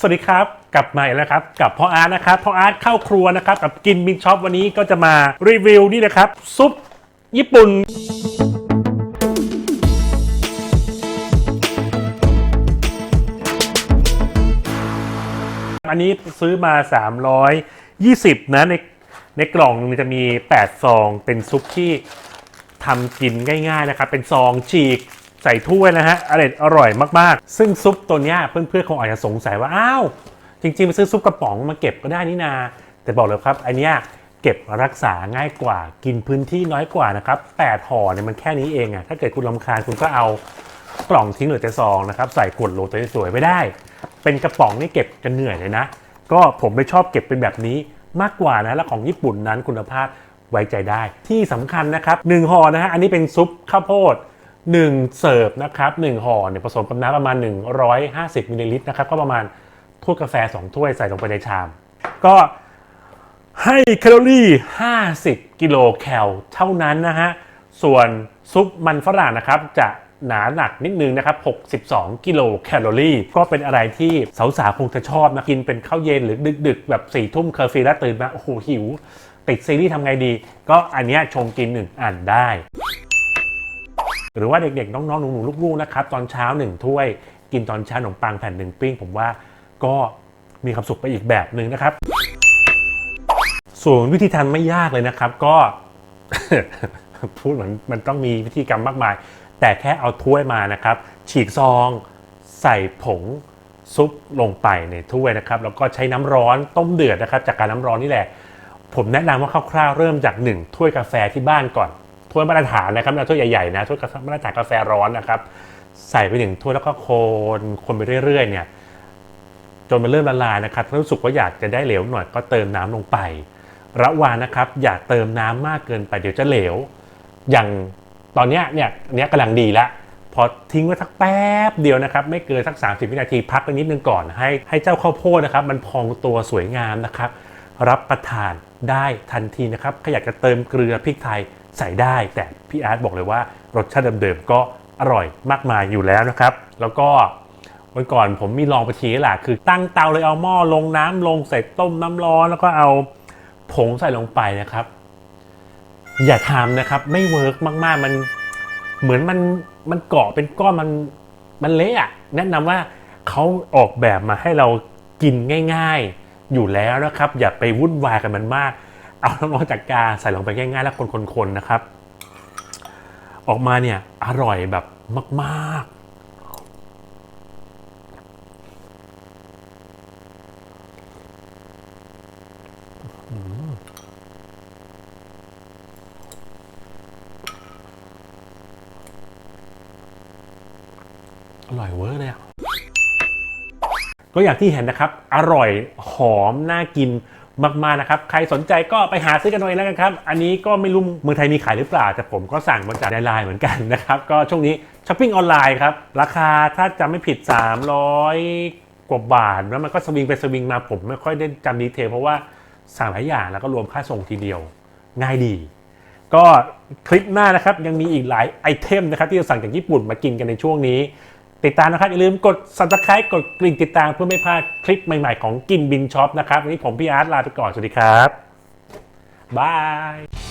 สวัสดีครับกลับมาอีกแล้วครับกับพ่ออาร์ตนะครับพ่ออาร์ตเข้าครัวนะครับกับกินบิ๊กช็อปวันนี้ก็จะมารีวิวนี่นะครับซุปญี่ปุ่น อันนี้ซื้อมา 320 นะในในกล่องมันจะมี 8 ซอง เป็นซุปที่ทำกินง่ายๆนะครับ เป็นซองฉีก ใส่ถ้วยนะฮะอร่อยอร่อยมากๆ ซึ่งซุปตัวเนี้ยเพื่อนๆคงอาจจะสงสัยว่าอ้าวจริงๆไปซื้อซุปกระป๋องมาเก็บก็ได้นี่นา แต่บอกเลยครับอันเนี้ยเก็บรักษาง่ายกว่ากินพื้นที่น้อยกว่านะครับ8ห่อเนี่ยมันแค่นี้เองอะถ้าเกิดคุณลำคาญคุณก็เอากล่องทิ้งหลือแต่ซองนะครับใส่ขวดโหลตัวสวยๆไม่ได้ เป็นกระป๋องนี่เก็บกันเหนื่อยเลยนะ ก็ผมไม่ชอบเก็บเป็นแบบนี้มากกว่านะและของญี่ปุ่นนั้นคุณภาพไว้ใจได้ ที่สำคัญนะครับ1ห่อนะฮะอันนี้เป็นซุปข้าวโพด 1 เสิร์ฟนะครับ1ห่อเนี่ยผสมกับน้ำประมาณ 150มิลลิลิตรนะครับก็ประมาณถ้วยกาแฟ 2 ถ้วยใส่ลงไปในชาม ก็ให้แคลอรี่ 50 กิโลแคลเท่านั้นนะฮะ ส่วนซุปมันฝรั่งนะครับ จะหนาหนักนิดนึงนะครับ 62 กิโลแคลอรี่ ก็เป็นอะไรที่สาวๆคงจะชอบนะ กินเป็นข้าวเย็นหรือดึก ๆ แบบ4ี่ทุ่มเคอร์ฟิวแล้วตื่นมา โอ้โหหิว ติดซีรีส์ทำไงดี ก็อันเนี้ยชงกินหนึ่งอ่านได้ หรือว่าเด็กๆ น้องๆ หนูๆ ลูกๆ นะครับ ตอนเช้าหนึ่งถ้วย กินตอนเช้าขนมปังแผ่นหนึ่งปิ้ง ผมว่าก็มีความสุขไปอีกแบบหนึ่งนะครับ ส่วนวิธีทำไม่ยากเลยนะครับ ก็ พูดเหมือนมันต้องมีวิธีกรรมมากมาย แต่แค่เอาถ้วยมานะครับ ฉีกซองใส่ผงซุปลงไปในถ้วยนะครับ แล้วก็ใช้น้ำร้อนต้มเดือดนะครับ จากการน้ำร้อนนี่แหละ ผมแนะนำว่าคร่าวๆเริ่มจาก 1 ถ้วยกาแฟที่บ้านก่อน ถ้วยมาตรฐานนะครับเอาถ้วยใหญ่ๆนะถ้วยมาตรฐานกาแฟร้อนนะครับ ใส่ไปหนึ่งถ้วยแล้วก็คนคนไปเรื่อยๆเนี่ยจนมันเริ่มละลายนะครับถ้ารู้สึกว่าอยากจะได้เหลวหน่อยก็เติมน้ำลงไป ระว่างนะครับ อย่าเติมน้ำมากเกินไปเดี๋ยวจะเหลว อย่างตอนนี้เนี่ยเนี้ยกำลังดีละพอทิ้งไว้สักแป๊บเดียวนะครับ ไม่เกินสัก 30 วินาทีพักไปนิดนึงก่อนให้ให้เจ้าข้าวโพดนะครับ มันพองตัวสวยงามนะครับ รับประทานได้ทันทีนะครับถ้าอยากจะเติมเกลือพริกไทยใส่ได้ แต่พี่อาร์ตบอกเลยว่ารสชาติเดิมๆก็อร่อยมากมายอยู่แล้วนะครับ แล้วก็วันก่อนผมมีลองไปทีแหละคือตั้งเตาเลยเอาหม้อลงน้ำลงใส่ต้มน้ำร้อนแล้วก็เอาผงใส่ลงไปนะครับ อย่าทำนะครับไม่เวิร์กมากๆมันเหมือนมันมันเกาะเป็นก้อนมันมันเละอะแนะนำว่าเขาออกแบบมาให้เรากินง่าย ๆ อยู่แล้วนะครับ อย่าไปวุ่นวายกับมันมาก เอาน้ำร้อนจากกาใส่ลงไปง่ายๆแล้วคนๆนะครับ ออกมาเนี่ยอร่อยแบบมากๆอร่อยเวอร์เลยอะ ก็อย่างที่เห็นนะครับ อร่อยหอมน่ากินมากๆนะครับ ใครสนใจก็ไปหาซื้อกันหน่อยแล้วกันครับ อันนี้ก็ไม่รู้เมืองไทยมีขายหรือเปล่า แต่ผมก็สั่งมาจากไลน์เหมือนกันนะครับ ก็ช่วงนี้ช้อปปิ้งออนไลน์ครับ ราคาถ้าจำไม่ผิด 300 กว่าบาท แล้วมันก็สวิงไปสวิงมาผมไม่ค่อยได้จำดีเทลเพราะว่าสั่งหลายอย่างแล้วก็รวมค่าส่งทีเดียว ง่ายดี ก็คลิปหน้านะครับยังมีอีกหลายไอเทมนะครับที่จะสั่งจากญี่ปุ่นมากินกันในช่วงนี้ ติดตามนะครับ อย่าลืมกด subscribe กดกริ่งติดตามเพื่อไม่พลาดคลิปใหม่ๆของกินบินช็อปนะครับวันนี้ผมพี่อาร์ตลาไปก่อน สวัสดีครับบาย